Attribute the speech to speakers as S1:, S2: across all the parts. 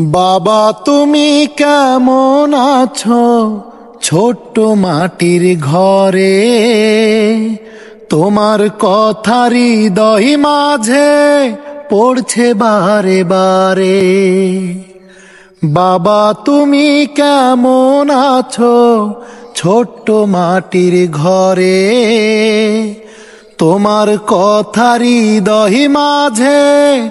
S1: বাবা, তুমি কেমন আছো? ছোট্ট মাটির ঘরে। তোমার কথারি দহি মাঝে পড়ছে বারে বারে। বাবা, তুমি কেমন আছো? ছোট্ট মাটির ঘরে। তোমার কথারি দহি মাঝে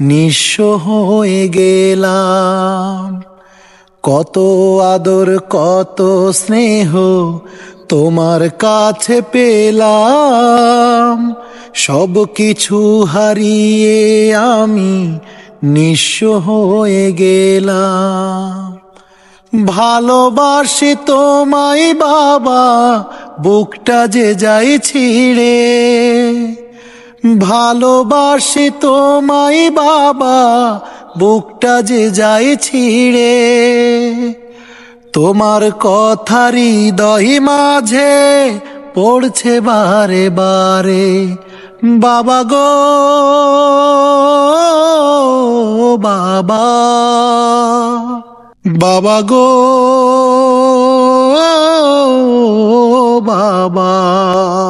S1: নিঃস্ব হয়ে গেলাম। কত আদর, কত স্নেহ তোমার কাছে পেলাম। সব কিছু হারিয়ে আমি নিঃস্ব হয়ে গেলাম। ভালোবাসি তোমায় বাবা, বুকটা যে যাই ছিঁড়ে। ভালোবাসি তোমায় বাবা, বুকটা যে যাই ছিঁড়ে। তোমার কথারি দহি মাঝে পড়ছে বারে বারে, বাবা গো, বাবা। বাবা গো, বাবা।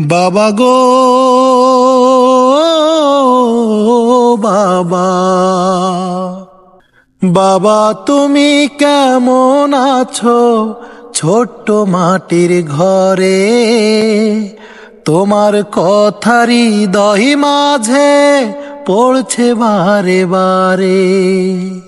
S1: বাবা গো, বাবা। বাবা, তুমি কেমন আছো? ছোট্ট মাটির ঘরে। তোমার কথারি দহি মাঝে পড়ছে বারে বারে।